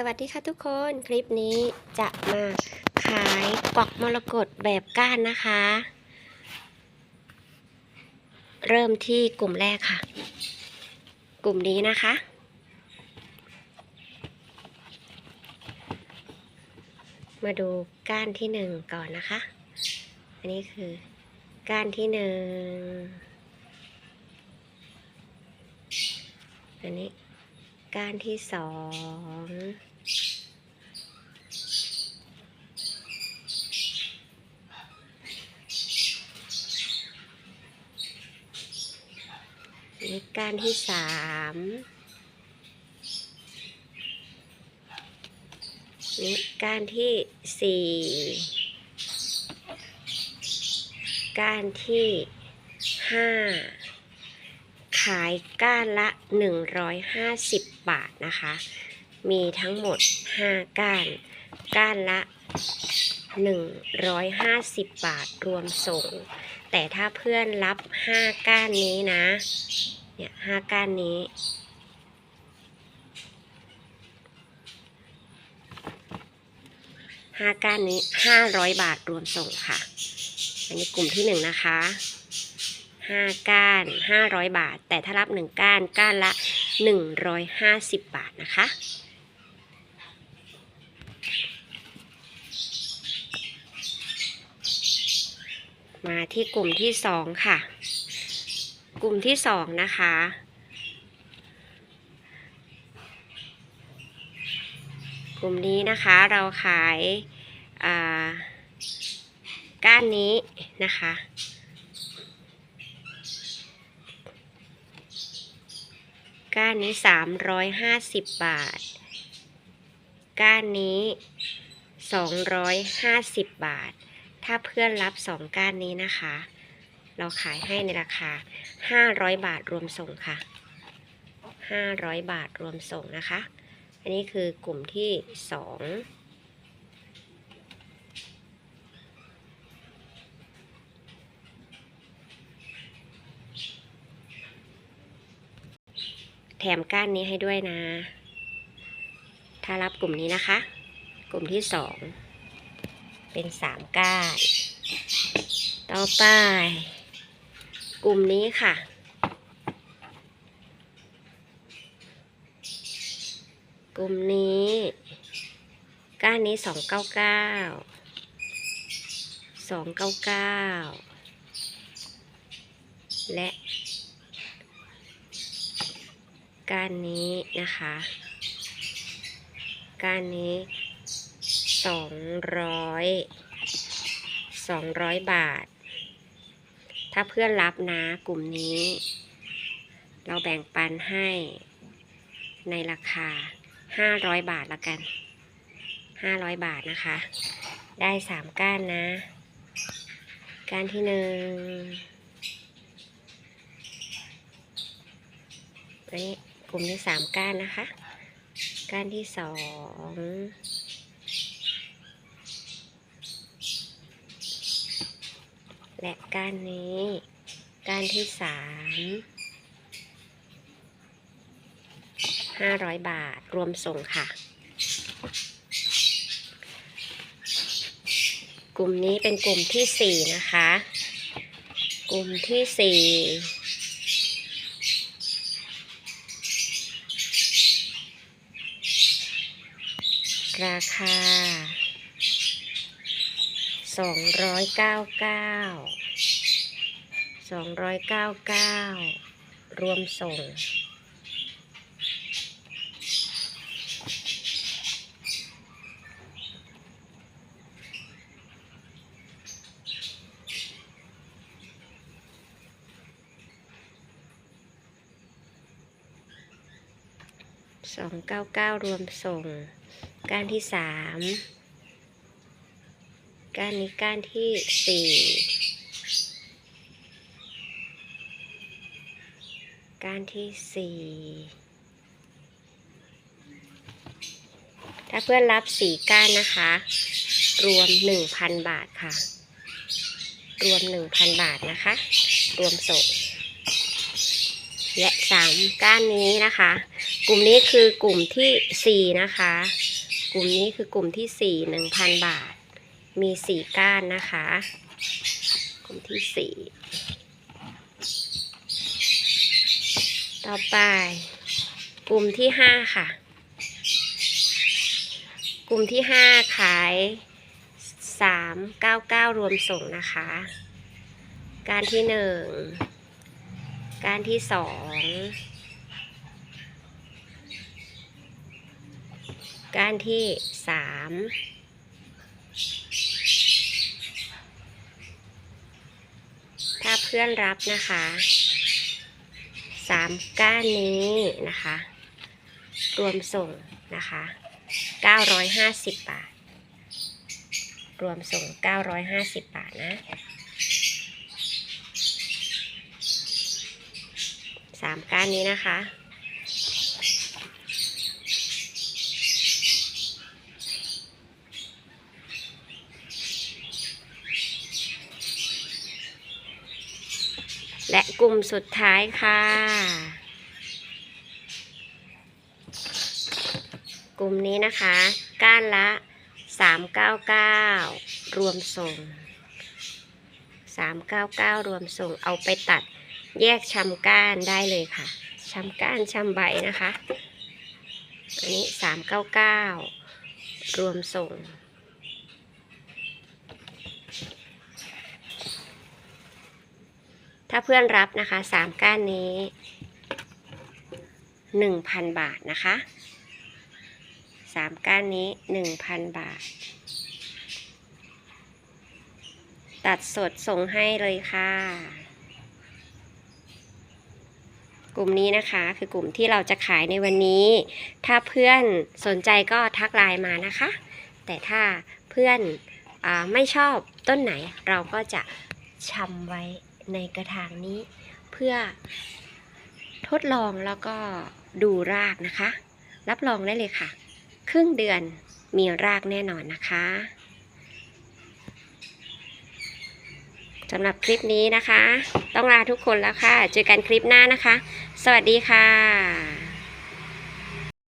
สวัสดีค่ะทุกคนคลิปนี้จะมาขายกวักมรกตแบบก้านนะคะ เริ่มที่กลุ่มแรกค่ะ กลุ่มนี้นะคะ มาดูก้านที่หนึ่งก่อนนะคะ อันนี้คือก้านที่หนึ่งอันนี้ก้านที่สอง นี่ก้านที่สามนี่ก้านที่สี่ก้านที่ห้าขายก้านละ 150 บาทนะคะ มีทั้งหมด 5 ก้าน ก้านละ 150 บาทรวมส่ง แต่ถ้าเพื่อนรับ 5 ก้านนี้นะ เนี่ย5ก้านนี้ห้าก้านนี้ห้าร้อยบาทรวมส่งค่ะ อันนี้กลุ่มที่หนึ่งนะคะห้าก้านห้าร้อยบาท แต่ถ้ารับหนึ่งก้าน ก้านละหนึ่งร้อยห้าสิบบาทนะคะ มาที่กลุ่มที่สองค่ะ กลุ่มที่สองนะคะ กลุ่มนี้นะคะเราขายาก้านนี้นะคะก้านนี้ 350 บาท ก้านนี้ 250 บาท ถ้าเพื่อนรับ 2 ก้านนี้นะคะ เราขายให้ในราคา 500 บาทรวมส่งค่ะ 500 บาทรวมส่งนะคะ อันนี้คือกลุ่มที่ 2แถมก้านนี้ให้ด้วยนะ ถ้ารับกลุ่มนี้นะคะ กลุ่มที่สองเป็นสามก้านต่อไป กลุ่มนี้ค่ะ กลุ่มนี้ก้านนี้สองเก้าเก้าสองเก้าเก้าและก้านนี้นะคะ ก้านนี้สองร้อยสองร้อยบาท ถ้าเพื่อนรับนะกลุ่มนี้ เราแบ่งปันให้ในราคาห้าร้อยบาทละกันห้าร้อยบาทนะคะ ได้สามก้านนะ ก้านที่หนึ่งอันนี้กลุ่มที่สามก้านนะคะ ก้านที่สองและก้านนี้ ก้านที่สามห้าร้อยบาทรวมส่งค่ะ กลุ่มนี้เป็นกลุ่มที่สี่นะคะ กลุ่มที่สี่ ราคาสองร้อยเก้าเก้าสองร้อยเก้าเก้ารวมส่งสองเก้าเก้ารวมส่ง ก้านที่สามก้านนี้ก้านที่สี่ก้านที่สี่ถ้าเพื่อนรับสี่ก้านนะคะ รวมหนึ่งพันบาทค่ะ รวมหนึ่งพันบาทนะคะ รวมส่งและสามก้านนี้นะคะ กลุ่มนี้คือกลุ่มที่สี่นะคะ กลุ่มนี้คือกลุ่มที่สี่หนึ่งพันบาท มีสี่ก้านนะคะ กลุ่มที่สี่ต่อไป กลุ่มที่ห้าค่ะ กลุ่มที่ห้าขายสามเก้าเก้ารวมส่งนะคะ การที่หนึ่งการที่สอง ก้ารที่สามถ้าเพื่อนรับนะคะสามก้านนี้นะคะ รวมส่งนะคะ950 บาท รวมส่ง 950 บาทนะสามก้านนี้นะคะ และกลุ่มสุดท้ายค่ะ กลุ่มนี้นะคะ ก้านละ 399 รวมส่ง 399 รวมส่งเอาไปตัดแยกชำก้านได้เลยค่ะชำก้านชำใบนะคะ อันนี้ 399 รวมส่งาเพื่อนรับนะคะ3ก้านนี้1,000บาทนะคะสามก้านนี้หนึ่งพันบาท ตัดสดส่งให้เลยค่ะ กลุ่มนี้นะคะคือกลุ่มที่เราจะขายในวันนี้ ถ้าเพื่อนสนใจก็ทักไลน์มานะคะ แต่ถ้าเพื่อนอไม่ชอบต้นไหนเราก็จะชำไว้ ในกระถางนี้ เพื่อทดลองแล้วก็ดูรากนะคะ รับรองได้เลยค่ะ ครึ่งเดือนมีรากแน่นอนนะคะสำหรับคลิปนี้นะคะ ต้องลาทุกคนแล้วค่ะ เจอกันคลิปหน้านะคะ สวัสดีค่ะ